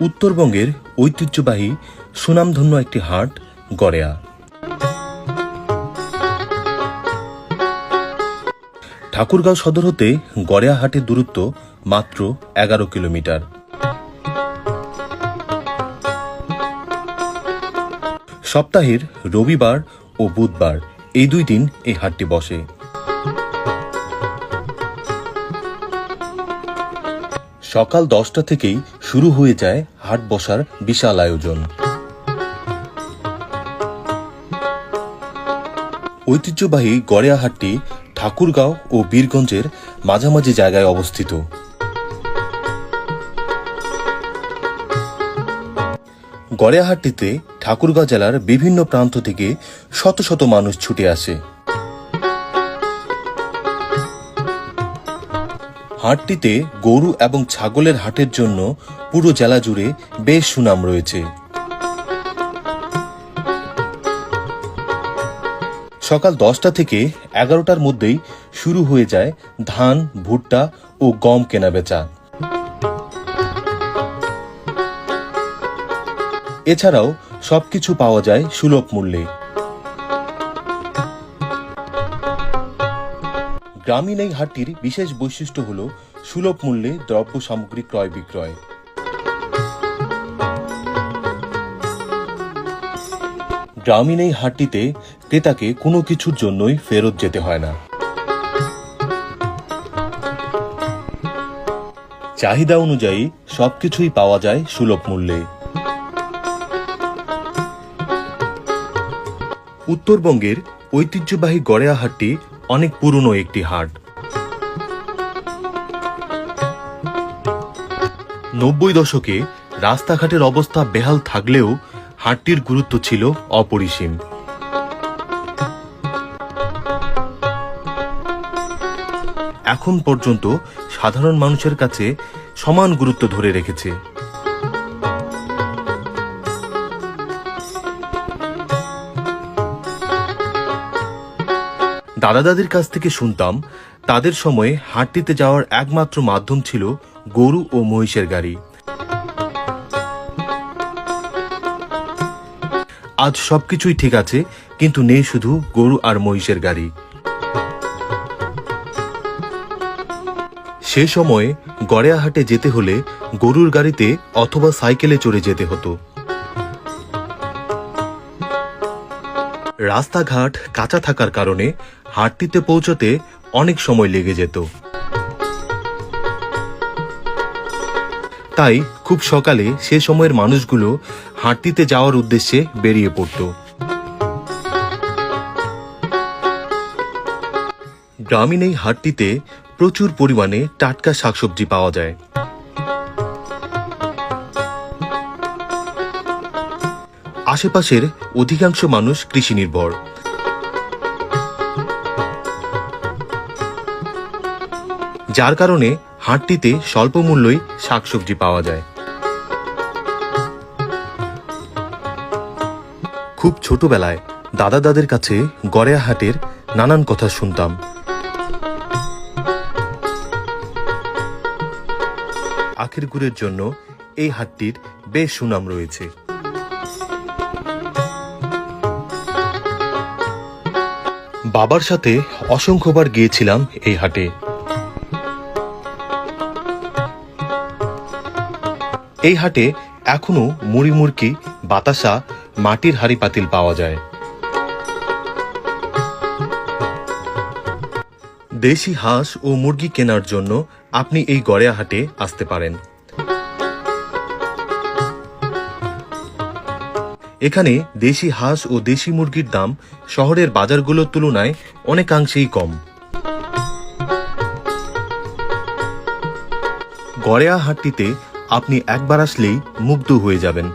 উত্তরবঙ্গের ঐতিহ্যবাহী সুনামধন্য একটি হাট, গড়েয়া। ঠাকুরগাঁও সদর হতে গড়েয়া হাটের দূরত্ব মাত্র এগারো কিলোমিটার। সপ্তাহের রবিবার ও বুধবার এই দুই দিন এই হাটটি বসে। সকাল দশটা থেকেই শুরু হয়ে যায় হাট বসার বিশাল আয়োজন। ঐতিহ্যবাহী গড়েয়া হাটটি ঠাকুরগাঁও ও বীরগঞ্জের মাঝামাঝি জায়গায় অবস্থিত। গড়েয়াহাটটিতে ঠাকুরগাঁও জেলার বিভিন্ন প্রান্ত থেকে শত শত মানুষ ছুটে আসে। হাটটিতে গরু এবং ছাগলের হাটের জন্য পুরো জেলা জুড়ে বেশ সুনাম রয়েছে। সকাল দশটা থেকে এগারোটার মধ্যেই শুরু হয়ে যায় ধান, ভুট্টা ও গম কেনাবেচা। এছাড়াও সবকিছু পাওয়া যায় সুলভ মূল্যে। গ্রামীণ এই হাটটির বিশেষ বৈশিষ্ট্য হল সুলভ মূল্যে দ্রব্য সামগ্রী ক্রয় বিক্রয়। গ্রামীণ এই হাটটিতে ক্রেতাকে কোনো কিছুর জন্যই ফেরত যেতে হয় না। চাহিদা অনুযায়ী সবকিছুই পাওয়া যায় সুলভ মূল্যে। উত্তরবঙ্গের ঐতিহ্যবাহী গড়েয়া হাটটি অনেক পুরনো একটি হাট। নব্বই দশকে রাস্তাঘাটের অবস্থা বেহাল থাকলেও হাটটির গুরুত্ব ছিল অপরিসীম। এখন পর্যন্ত সাধারণ মানুষের কাছে সমান গুরুত্ব ধরে রেখেছে। দাদা দাদির কাছ থেকে শুনতাম, তাদের সময়ে হাটটিতে যাওয়ার একমাত্র মাধ্যম ছিল গরু ও মহিষের গাড়ি। আজ সবকিছুই ঠিক আছে, কিন্তু নেই শুধু গরু আর মহিষের গাড়ি। সে সময়ে গড়েয়াহাটে যেতে হলে গরুর গাড়িতে অথবা সাইকেলে চড়ে যেতে হতো। রাস্তাঘাট কাঁচা থাকার কারণে হাটটিতে পৌঁছতে অনেক সময় লেগে যেত। তাই খুব সকালে সে সময়ের মানুষগুলো হাটটিতে যাওয়ার উদ্দেশ্যে বেরিয়ে পড়ত। গ্রামীণ এই হাটটিতে প্রচুর পরিমাণে টাটকা শাকসবজি পাওয়া যায়। আশেপাশের অধিকাংশ মানুষ কৃষি নির্ভর। যার কারণে হাটটিতে স্বল্প মূল্যই শাকসবজি পাওয়া যায়। খুব ছোটবেলায় দাদা দাদের কাছে গড়েয়া হাটের নানান কথা শুনতাম। আখের গুড়ের জন্য এই হাটটির বেশ সুনাম রয়েছে। বাবার সাথে অসংখ্যবার গিয়েছিলাম এই হাটে। এই হাটে এখনও মুড়ি মুড়কি, বাতাসা, মাটির হাড়ি পাতিল পাওয়া যায়। দেশি হাঁস ও মুরগি কেনার জন্য আপনি এই গড়েয়া হাটে আসতে পারেন। এখানে দেশি হাঁস ও দেশি মুরগির দাম শহরের বাজারগুলোর তুলনায় অনেকাংশেই কম। গড়েয়া হাটটিতে আপনি একবার আসলেই মুগ্ধ হয়ে যাবেন।